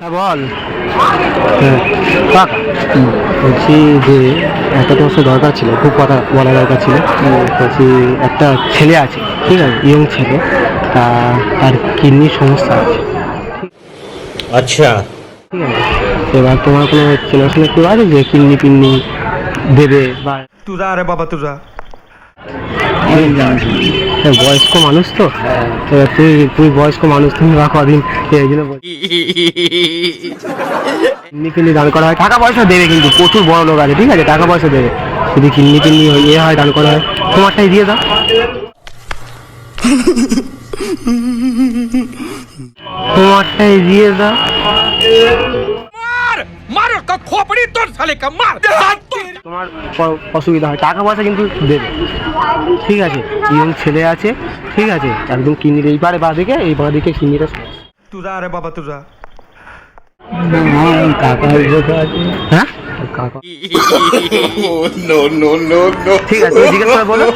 হ্যাঁ বল। হ্যাঁ, কাকা বলছি যে একটা তো সে দরকার ছিল খুব কথা বলা দরকার ছিল। বলছি একটা ছেলে আছে ঠিক আছে ইয়ং ছেলে তা তার কিডনি সমস্যা আছে। আচ্ছা। ঠিক আছে। এবার তোমার কোনো চেনাশোনা কেউ আছে যে কিডনি পিডনি দেবে বা তুরা আরে বাবা তুরা। হ্যাঁ, বয়স্ক মানুষ তো। তুই তুই বয়স্ক মানুষ, তুমি বা কদিন এই জন্য কিডনি ফিডনি দান করা হয়। টাকা পয়সা দেবে কিন্তু, প্রচুর বড় লোক আছে, ঠিক আছে? টাকা পয়সা দেবে। যদি কিডনি ফিডনি ইয়ে হয়, দান করা হয়। তোমারটাই দিয়ে দাও। তোমারটাই দিয়ে দাও। শালিকা মার। তোমার অসুবিধা হয়। টাকা পয়সা কিন্তু দেবে। ঠিক আছে ইয়ং ছেলে আছে ঠিক আছে। একদম কিনির এই পারে বা দিকে এই বা দিকে কিনির তুরা আরে বাবা তুরা। কাকা হ্যাঁ? ঠিক আছে জিজ্ঞেস বলো।